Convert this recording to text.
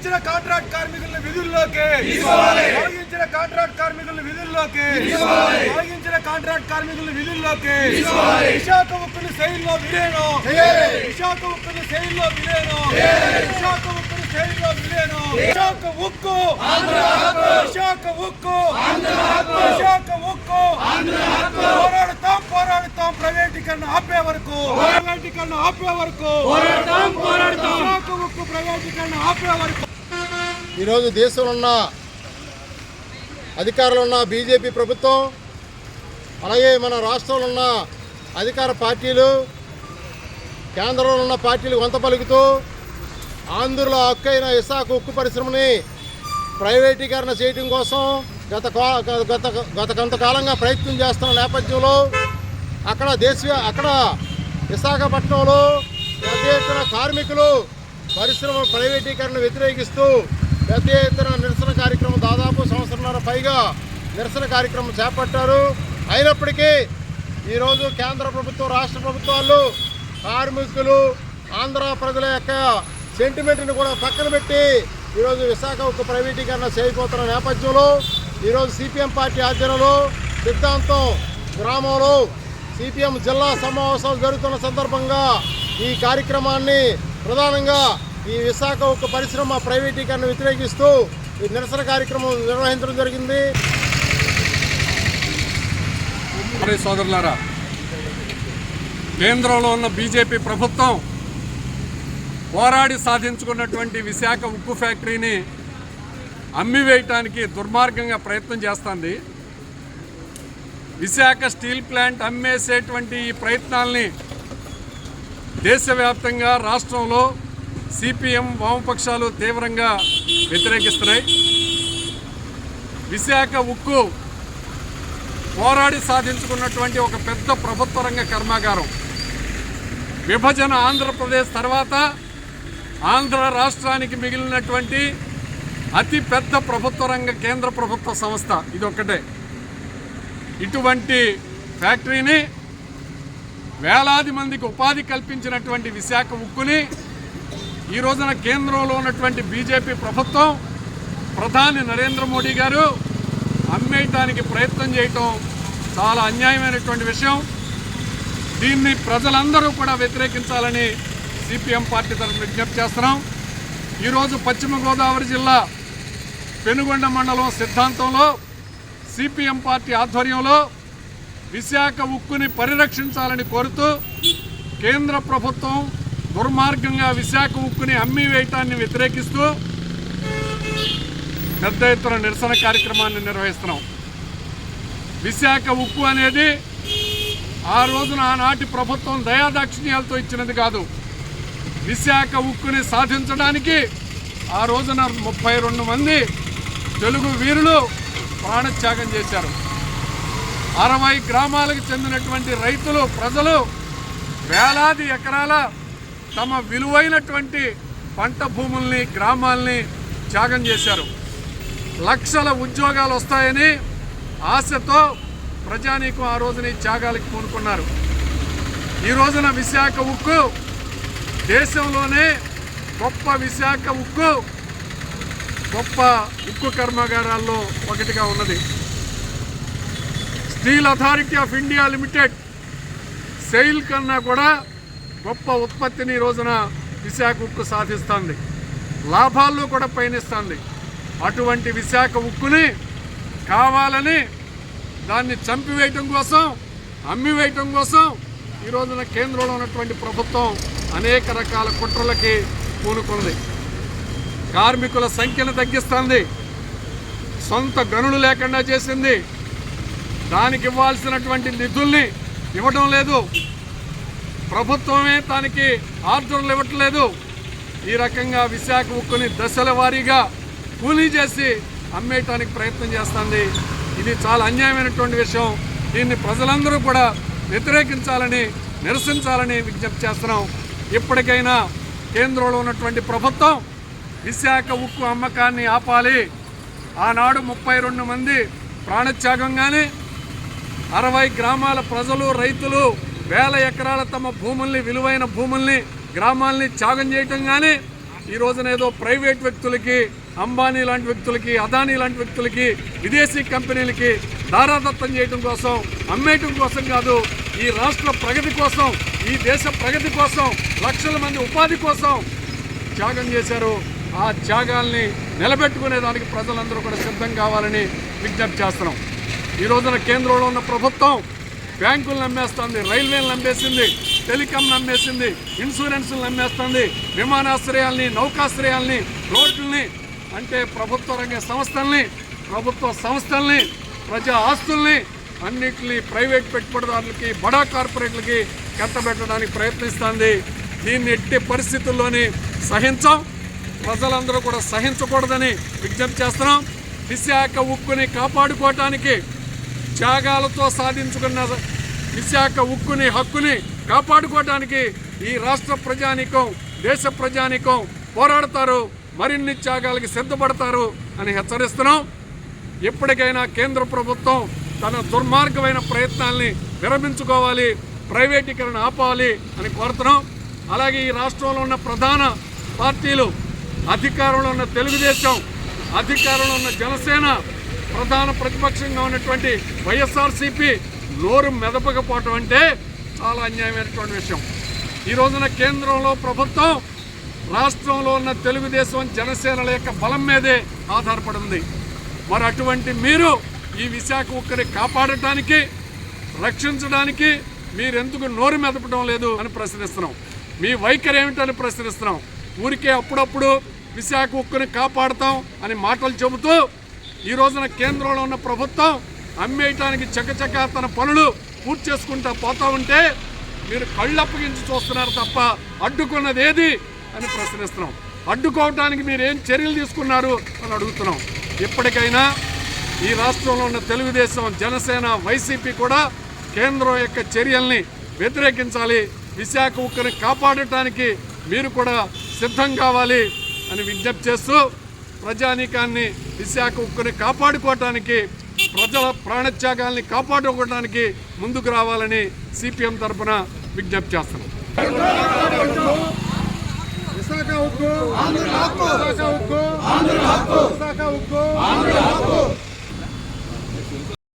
వెంటనే తొలగించిన కాంట్రాక్ట్ కార్మికులను విధుల్లోకి తొలగించిన కాంట్రాక్ట్ కార్మికులను విధుల్లోకి తొలగించిన కాంట్రాక్ట్ కార్మికులను విధుల్లోకి విశాఖ ఉక్కుని శైలిలో విలీనం విశాఖ ఉక్కుని శైలిలో విలీనం విశాఖ ఉక్కుని శైలిలో విలీనం విశాఖ ఉక్కు విశాఖ ఉక్కు విశాఖ ఉక్కు పోరాడుతాం పోరాడుతాం ప్రైవేటీకరణ ఆపే వరకు ప్రైవేటీకరణ ఆపే వరకు పోరాడతాం పోరాడతాం విశాఖ ఉక్కు ప్రైవేటీకరణ ఆపే వరకు ఈరోజు దేశంలో ఉన్న అధికారంలో ఉన్న బీజేపీ ప్రభుత్వం అలాగే మన రాష్ట్రంలో ఉన్న అధికార పార్టీలు కేంద్రంలో ఉన్న పార్టీలు వంత పలుకుతూ ఆంధ్రలో హక్కైన ఇసాకు ఉక్కు పరిశ్రమని ప్రైవేటీకరణ చేయడం కోసం గత గత గత కొంతకాలంగా ప్రయత్నం చేస్తున్న నేపథ్యంలో అక్కడ దేశ అక్కడ విశాఖపట్నంలో పెద్ద ఎత్తున కార్మికులు పరిశ్రమ ప్రైవేటీకరణ వ్యతిరేకిస్తూ పెద్ద ఎత్తున నిరసన కార్యక్రమం దాదాపు సంవత్సరంన్నర పైగా నిరసన కార్యక్రమం చేపట్టారు. అయినప్పటికీ ఈరోజు కేంద్ర ప్రభుత్వం రాష్ట్ర ప్రభుత్వాలు కార్మికులు ఆంధ్ర ప్రజల యొక్క సెంటిమెంట్ని కూడా పక్కన పెట్టి ఈరోజు విశాఖ ఒక ప్రైవేటీకరణ చేయబోతున్న నేపథ్యంలో ఈరోజు సిపిఎం పార్టీ ఆధ్వర్యంలో సిద్ధాంతం గ్రామంలో సిపిఎం జిల్లా సమావేశాలు జరుగుతున్న సందర్భంగా ఈ కార్యక్రమాన్ని ప్రధానంగా ఈ విశాఖ ఒక పరిశ్రమ ప్రైవేటీకరణ వ్యతిరేకిస్తూ ఈ నిరసన కార్యక్రమం నిర్వహించడం జరిగింది. సోదరులారా కేంద్రంలో ఉన్న బీజేపీ ప్రభుత్వం పోరాడి సాధించుకున్నటువంటి విశాఖ ఉక్కు ఫ్యాక్టరీని అమ్మివేయటానికి దుర్మార్గంగా ప్రయత్నం చేస్తుంది. విశాఖ స్టీల్ ప్లాంట్ అమ్మేసేటువంటి ఈ ప్రయత్నాల్ని దేశవ్యాప్తంగా రాష్ట్రంలో సిపిఎం వామపక్షాలు తీవ్రంగా వ్యతిరేకిస్తున్నాయి. విశాఖ ఉక్కు పోరాడి సాధించుకున్నటువంటి ఒక పెద్ద ప్రభుత్వ రంగ కర్మాగారం. విభజన ఆంధ్రప్రదేశ్ తర్వాత ఆంధ్ర రాష్ట్రానికి మిగిలినటువంటి అతి పెద్ద ప్రభుత్వ రంగ కేంద్ర ప్రభుత్వ సంస్థ ఇది ఒక్కటే ఇటువంటి ఫ్యాక్టరీని వేలాది మందికి ఉపాధి కల్పించినటువంటి విశాఖ ఉక్కుని ఈ రోజున కేంద్రంలో ఉన్నటువంటి బీజేపీ ప్రభుత్వం ప్రధాని నరేంద్ర మోడీ గారు అమ్మేయటానికి ప్రయత్నం చేయటం చాలా అన్యాయమైనటువంటి విషయం. దీన్ని ప్రజలందరూ కూడా వ్యతిరేకించాలని సిపిఎం పార్టీ తరఫున విజ్ఞప్తి చేస్తున్నాం. ఈరోజు పశ్చిమ గోదావరి జిల్లా పెనుగొండ మండలం సిద్ధాంతంలో సిపిఎం పార్టీ ఆధ్వర్యంలో విశాఖ ఉక్కుని పరిరక్షించాలని కోరుతూ కేంద్ర ప్రభుత్వం దుర్మార్గంగా విశాఖ ఉక్కుని అమ్మి వేయటాన్ని వ్యతిరేకిస్తూ పెద్ద ఎత్తున నిరసన కార్యక్రమాన్ని నిర్వహిస్తున్నాం. విశాఖ ఉక్కు అనేది ఆ రోజున ఆనాటి ప్రభుత్వం దయాదాక్షిణ్యాలతో ఇచ్చినది కాదు. విశాఖ ఉక్కుని సాధించడానికి ఆ రోజున ముప్పై రెండు మంది తెలుగు వీరులు ప్రాణత్యాగం చేశారు. అరవై గ్రామాలకు చెందినటువంటి రైతులు ప్రజలు వేలాది ఎకరాల తమ విలువైనటువంటి పంట భూముల్ని గ్రామాల్ని త్యాగం చేశారు. లక్షల ఉద్యోగాలు వస్తాయని ఆశతో ప్రజానీకం ఆ రోజున ఈ త్యాగాలకు పూనుకున్నారు. ఈ రోజున విశాఖ ఉక్కు దేశంలోనే గొప్ప విశాఖ ఉక్కు గొప్ప ఉక్కు కర్మాగారాల్లో ఒకటిగా ఉన్నది. Steel Authority of India Limited SAIL కన్నా కూడా గొప్ప ఉత్పత్తిని ఈ రోజున విశాఖ ఉక్కు సాధిస్తుంది. లాభాల్లో కూడా పయనిస్తుంది. అటువంటి విశాఖ ఉక్కుని కావాలని దాన్ని చంపివేయటం కోసం అమ్మివేయటం కోసం ఈ రోజున కేంద్రంలో ఉన్నటువంటి ప్రభుత్వం అనేక రకాల కుట్రలకి పూనుకుంది. కార్మికుల సంఖ్యను తగ్గిస్తుంది. సొంత గనులు లేకుండా చేసింది. దానికి ఇవ్వాల్సినటువంటి నిధుల్ని ఇవ్వడం లేదు. ప్రభుత్వమే దానికి ఆర్డర్లు ఇవ్వట్లేదు. ఈ రకంగా విశాఖ ఉక్కుని దశల వారీగా కూలీ చేసి అమ్మేయటానికి ప్రయత్నం చేస్తుంది. ఇది చాలా అన్యాయమైనటువంటి విషయం. దీన్ని ప్రజలందరూ కూడా వ్యతిరేకించాలని నిరసించాలని విజ్ఞప్తి చేస్తున్నాం. ఇప్పటికైనా కేంద్రంలో ఉన్నటువంటి ప్రభుత్వం విశాఖ ఉక్కు అమ్మకాన్ని ఆపాలి. ఆనాడు ముప్పై రెండు మంది ప్రాణత్యాగం కానీ అరవై గ్రామాల ప్రజలు రైతులు వేల ఎకరాల తమ భూముల్ని విలువైన భూముల్ని గ్రామాల్ని త్యాగం చేయటం కానీ ఈ రోజున ఏదో ప్రైవేట్ వ్యక్తులకి అంబానీ లాంటి వ్యక్తులకి అదానీ లాంటి వ్యక్తులకి విదేశీ కంపెనీలకి దారాదత్తం చేయడం కోసం అమ్మేయటం కోసం కాదు ఈ రాష్ట్ర ప్రగతి కోసం ఈ దేశ ప్రగతి కోసం లక్షల మంది ఉపాధి కోసం త్యాగం చేశారు. ఆ త్యాగాల్ని నిలబెట్టుకునే దానికి ప్రజలందరూ కూడా సిద్ధం కావాలని విజ్ఞప్తి చేస్తున్నాం. ఈ రోజున కేంద్రంలో ఉన్న ప్రభుత్వం బ్యాంకులు నమ్మేస్తుంది రైల్వేలు నమ్మేసింది టెలికాం నమ్మేసింది ఇన్సూరెన్స్లు నమ్మేస్తుంది విమానాశ్రయాల్ని నౌకాశ్రయాల్ని రోడ్లని అంటే ప్రభుత్వ రంగ సంస్థల్ని ప్రభుత్వ సంస్థల్ని ప్రజా ఆస్తుల్ని అన్నిటిని ప్రైవేట్ పెట్టుబడిదారులకి బడా కార్పొరేట్లకి కట్టబెట్టడానికి ప్రయత్నిస్తుంది. దీన్ని ఎట్టి పరిస్థితుల్లోని సహించం. ప్రజలందరూ కూడా సహించకూడదని విజ్ఞప్తి చేస్తున్నాం. విశాఖ ఉక్కుని కాపాడుకోవటానికి త్యాగాలతో సాధించుకున్న విశాఖ ఉక్కుని హక్కుని కాపాడుకోవటానికి ఈ రాష్ట్ర ప్రజానీకం దేశ ప్రజానీకం పోరాడతారు. మరిన్ని త్యాగాలకి సిద్ధపడతారు అని హెచ్చరిస్తున్నాం. ఎప్పటికైనా కేంద్ర ప్రభుత్వం తన దుర్మార్గమైన ప్రయత్నాల్ని విరమించుకోవాలి ప్రైవేటీకరణ ఆపాలి అని కోరుతున్నాం. అలాగే ఈ రాష్ట్రంలో ఉన్న ప్రధాన పార్టీలు అధికారంలో ఉన్న తెలుగుదేశం అధికారంలో ఉన్న జనసేన ప్రధాన ప్రతిపక్షంగా ఉన్నటువంటి వైఎస్ఆర్సీపీ నోరు మెదపకపోవటం అంటే చాలా అన్యాయమైనటువంటి విషయం. ఈ రోజున కేంద్రంలో ప్రభుత్వం రాష్ట్రంలో ఉన్న తెలుగుదేశం జనసేనల యొక్క బలం మీదే ఆధారపడి ఉంది. మరి అటువంటి మీరు ఈ విశాఖ ఉక్కని కాపాడటానికి రక్షించడానికి మీరెందుకు నోరు మెదపడం లేదు అని ప్రశ్నిస్తున్నాం. మీ వైఖరి ఏమిటని ప్రశ్నిస్తున్నాం. ఊరికే అప్పుడప్పుడు విశాఖ ఉక్కుని కాపాడతాం అని మాటలు చెబుతూ ఈ రోజున కేంద్రంలో ఉన్న ప్రభుత్వం అమ్మేయటానికి చకచక తన పనులు పూర్తి చేసుకుంటా పోతా ఉంటే మీరు కళ్ళప్పగించి చూస్తున్నారు తప్ప అడ్డుకున్నది ఏది అని ప్రశ్నిస్తున్నాం. అడ్డుకోవటానికి మీరు ఏం చర్యలు తీసుకున్నారు అని అడుగుతున్నాం. ఇప్పటికైనా ఈ రాష్ట్రంలో ఉన్న తెలుగుదేశం జనసేన వైసీపీ కూడా కేంద్రం యొక్క చర్యల్ని వ్యతిరేకించాలి. విశాఖ ఉక్కుని కాపాడటానికి మీరు కూడా సిద్ధం కావాలి అని విజ్ఞప్తి చేస్తూ ప్రజానీకాన్ని విశాఖ ఉక్కుని కాపాడుకోవటానికి ప్రజల ప్రాణత్యాగాల్ని కాపాడుకోవడానికి ముందుకు రావాలని సిపిఎం తరఫున విజ్ఞప్తి చేస్తున్నాం. విశాఖ ఉక్కు విశాఖ ఉక్కు విశాఖ ఉక్కు